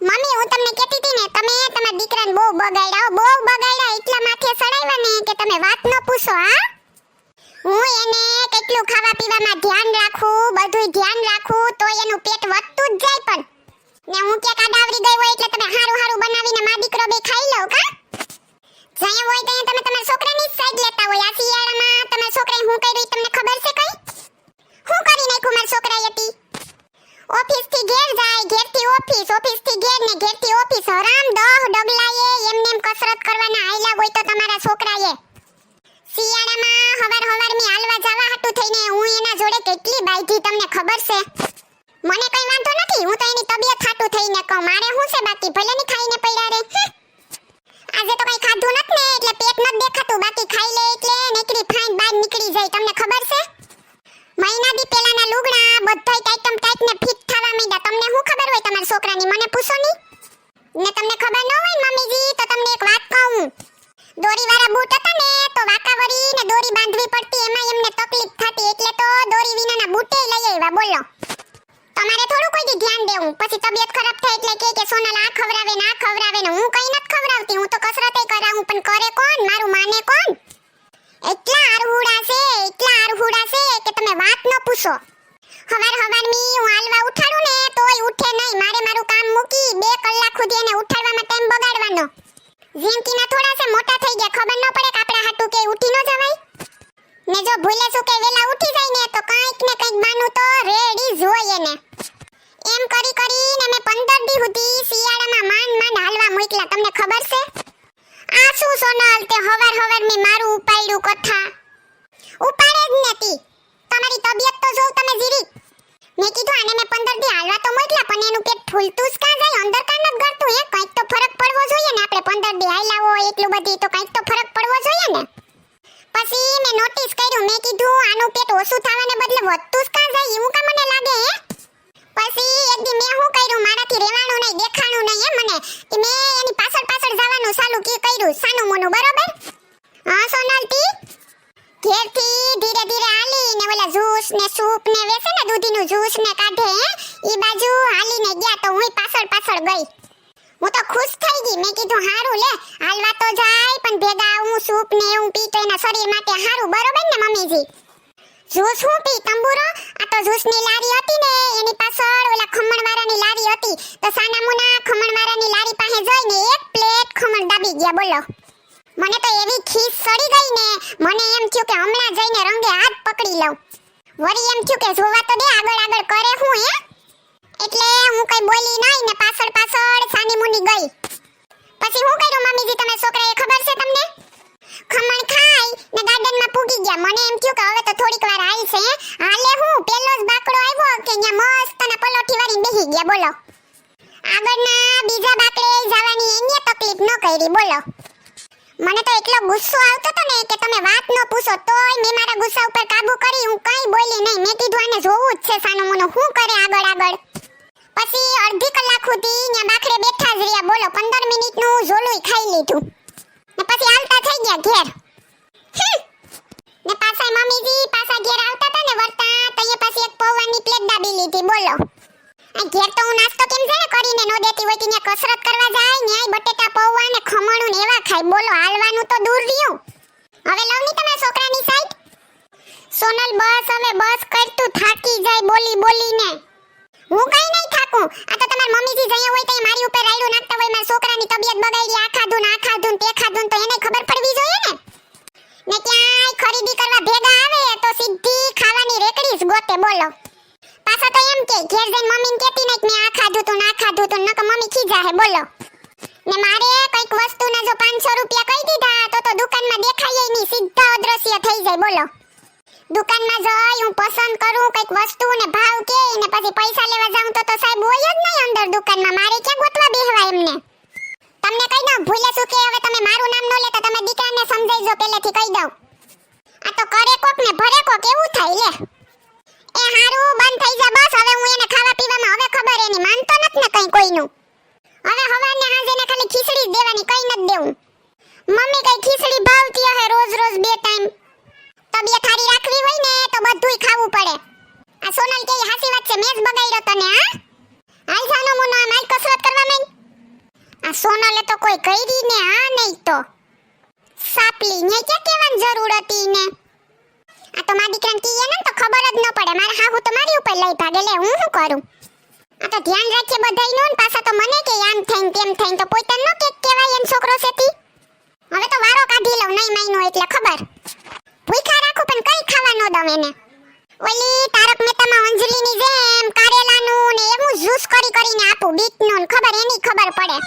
Mummy, હું તમને કહેતી હતી ને, તમે તમારા દીકરાને બહુ બગાડ્યા બહુ બગાડ્યા, એટલા માથે સડાવ્યા ને કે તમે વાત ન પૂછો, હા? હું એને કેટલું ખાવા પીવામાં ધ્યાન રાખું બધું ધ્યાન રાખું તો એનું પેટ વધતું જ જાય પણ. ને હું ક્યાંક આડાવરી ગઈ હોય એટલે તમે હારું હારું બનાવીને મા દીકરો બે ખાઈ લો, કા? જ્યાં હોય ત્યાં તમે તમારા છોકરાની જ સાઈડ લેતા હોય. આ શિયાળામાં તમારા છોકરાએ હું કર્યું તમને ખબર છે કઈ? હું કરી નાખ્યું મારા છોકરાએ હતી. ઓફિસથી ઘેર જાય ઘેરથી ઓફિસ ઓફિસ થી ઘેર ને ઘેર ઓફિસ હરામ દહ ડગલાએ એમને એમ કસરત કરવાના આયલા હોય તો તમારા છોકરાએ. શિયાળામાં હવાર હવાર મી હાલવા જવા હાટુ થઈને હું એના જોડે કેટલી બાયધી તમને ખબર છે? મને કઈ વાંધો નથી, હું તો એની તબિયત હાટુ થઈને કહું. મારે શું છે બાકી? ભલે ની ખાઈને પડ્યા રે. આજે તો કઈ ખાધું નથી ને, એટલે પેટ નથી દેખાતું. બાકી ખાઈ લે એટલે નીકળી ફાઈન બહાર નીકળી જાય. તમને ખબર છે મહિના દી પહેલાના લુગડા બધાય ટાઈટમ ટાઈટ ને ફિટ થવા માંડ્યા તમને શું ખબર હોય તમારા છોકરાની મને પૂછો ની ને તમને ખબર ન હોય ને મમ્મીજી તો તમને એક વાત કહું દોરીવાળા બૂટ હતા ને, તો વાકાવરી ને દોરી બાંધવી પડતી. એમાં એમને તકલીફ થતી. એટલે તો દોરી વિનાના બૂટે લઈ આવ્યા. બોલો. તમારે થોડું કોઈ ધ્યાન દેવું? પછી તબિયત ખરાબ થાય એટલે કે કે સોનલ આ ખવરાવે ના ખવરાવે ને હું કઈ નથી ખવરાવતી હું તો કસરતે કરાવું, પણ કરે કોણ? મારું માને કોણ? એટલા આરહુડા છે, એટલા આરહુડા છે કે તમે વાત ન પૂછો. હવાર હવાર મી હું હાલવા ઉઠાડું ને, તોય ઉઠે નહીં. મારે મારું કામ મૂકી બે કલાક સુધી એને ઉઠાડવામાં ટાઈમ બગાડવાનો. જિંદગીના થોડા સે મોટા થઈ ગયા. ખબર ન પડે કે આપણા હાટુ કે ઉઠી ન જવાય. ને જો ભૂલે શું કે વેલા ઉઠી જાય ને, તો કંઈક ને કંઈક બાનું તો રેડી જોઈએ ને એમ કરી કરીને મેં 15 દી સુધી શિયાળામાં માંડ માંડ હાલવા મૂકલા તમને ખબર છે? આ શું સોનલ, તે હવાર હવાર મેં મારું ઉપાડ્યું કથા? ઉપાડે જ નથી તમારી તબિયત તો જોઉં તમે જીરી. મેં કીધું આને મેં 15 દી હાલવા તો મોકલા પણ એનું પેટ ફૂલતું જ કા જાય? અંદર ને આપણે 15 દી હાલ્યા હોય એટલું બધી, તો કંઈક તો ફરક પડવો જોઈએ ને. પછી મેં નોટિસ કર્યું, મેં કીધું, આનું પેટ ઓછું થવાને બદલે વધતું જ જાય? એવું કા મને લાગે, હે? પછી એક દી મેં શું કર્યું? મારાથી રહેવાનું નહીં, દેખાણું નહીં, એમ મને. કે મેં એની પાછળ પાછળ જવાનું ચાલુ કી કર્યું? સાનું મોનું, બરોબર? હા, સોનલતી? ઘેરથી ધીરે ધીરે હાલી ને ઓલા જ્યુસ ને સૂપ ને વેસે ને, દૂધીનું જ્યુસ ને કાઢે ઈ બાજુ હાલીને ગયા તો હું પાછળ પાછળ ગઈ. હું તો ખુશ ગઈ મેં કીધું, હારું લે, હાલવા તો જાય, પણ ભેગા હું સૂપ ને એવું પી તો એના શરીર માટે હારું, બરોબર ને, મમ્મીજી? જ્યુસ હું પી, તંબુરો? આ તો જ્યુસની લારી હતી ને, એની પાછળ ઓલા ખમણવાળાની લારી હતી. તો સાના મુના ખમણવાળાની લારી પાસે જઈને એક પ્લેટ ખમણ દાબી ગયા, બોલો. મને તો એવી ખીસ સડી ગઈ ને, મને એમ થયું કે હમણાં જઈને રંગે હાથ પકડી લઉં. વળી એમ થયું કે જોવા તો દે, આગળ આગળ કરે હું, હે? એટલે હું કઈ બોલી નહીં ને, પાછળ પાછળ સાની મુની ગઈ. છોકરાએ ખબર છે તમને? ખમણ ખાઈ ને ગાર્ડનમાં પૂગી ગયા. મને એમ થયું કે હવે તો થોડીક વાર આવી છે હાલે હું, પેલો જ બાકડો આવ્યો કે ન્યા મસ્ત ને પલોઠી વાળી બેહી ગયા. બોલો. આગળના બીજા બાકડે જવાની એને તકલીફ ન કરી, બોલો. મને તો એટલો ગુસ્સો આવતો હતો ને કે તમે વાત ન પૂછો, તોય મેં મારા ગુસ્સા ઉપર કાબુ કરી. હું કઈ બોલી નહીં. મેં કીધું આને જોવું જ છે, સાનું મોનું. શું કરે આગળ આગળ? પછી અડધી કલાક સુધી ત્યાં બાખરે બેઠા જ રહ્યા. બોલો 15 મિનિટનું ઝોલું ખાઈ લીધું. થઈ ગયા ઘેર ને પાછા મમ્મીજી પાછા ઘેર આવતા હતા ને વર્તા, તો એ પાછી એક પૌવાની પ્લેટ દાબી લીધી. બોલો. આ ઘેર તો હું નાસ્તો કેમ છે ને કરીને નો દેતી હોય ત્યાં કસરત કરવા જાય ન્યાય બટેટા, પૌવા ને ખમણું ને એવા ખાય. બોલો, હાલવાનું તો દૂર રહ્યું. હવે લવની તમારા છોકરાની સાઈડ સોનલ, બસ, હવે બસ કરતું થાકી જાય બોલી બોલીને. હું કઈ નહીં થાકું. આ તો તમારા મમ્મીજી જઈ હોય તો પાછા તો એમ કે, ઘેર જઈને મમ્મીને કહેતી નહીં કે મેં આ ખાધું તું ના ખાધું તું નકર મમ્મી ખીજા હે, બોલો. ને મારે કંઈક વસ્તુના જો 500 રૂપિયા કહી દીધા, તો તો દુકાનમાં દેખાય નહીં, સીધા અદ્રશ્ય થઈ જાય, બોલો. દુકાનમાં જઈ, હું પસંદ કરું, કંઈક વસ્તુ ને ભાવ કે, ને પછી પૈસા લેવા જાઉં તો તો સાહેબ હોય જ નહીં અંદર દુકાનમાં, મારે ક્યાં ગોતવા બેહવા એમને? તમને કહી દઉં ભૂલે શું કે, હવે તમે મારું નામ ન લેતા, તમે દીકરાને સમજાઈજો પહેલેથી કહી દઉં. આ તો કરે કોક ને ભરે કોક, એવું થાય, લે. એ હારું, બંધ થઈ જા, બસ. હવે હું એને ખાવા પીવામાં હવે ખબર એની. માનતો નથી ને કઈ કોઈનું. હવે હવારને હાજે ને ખાલી ખીચડી જ દેવાની, કઈ નથી દેવું. મમ્મી કઈ ખીચડી ભાવતી હે રોજ રોજ બે ટાઈમ. તબિયત સારી રાખવી હોય ને, તો બધુંય ખાવું પડે. આ સોનલ કે હાસી વાત છે, મેં બગાડ્યો તને, હા? હાલ જાનો મુનો આ હાલ કસરત કરવા માંડ. આ સોનલે તો કોઈ કરી ને હા નહીં તો. સાપલી ને કે કેવાની જરૂર હતી ને આ તો મારી દીકરાને કહીએ ને તો ખબર જ ન પડે. મારા હાહુ તો મારી ઉપર લઈ ભાગે. લે, હું શું કરું? આ તો ધ્યાન રાખીએ બધાયનું પાછા તો મને કે આમ થઈને તેમ થઈને. તો પોતાને ન કે કહેવાય એમ છોકરો છેતી હવે તો વારો કાઢી લઉં, નહીં મહિનો એટલે, ખબર? ભૂખા રાખું, પણ કઈ ખાવા ન દઉં એને. ઓલી તારક મહેતામાં અંજલિની જેમ, કારેલાનું ને એવું જ્યુસ કરી કરીને આપું બીટનું ખબર? એની ખબર પડે.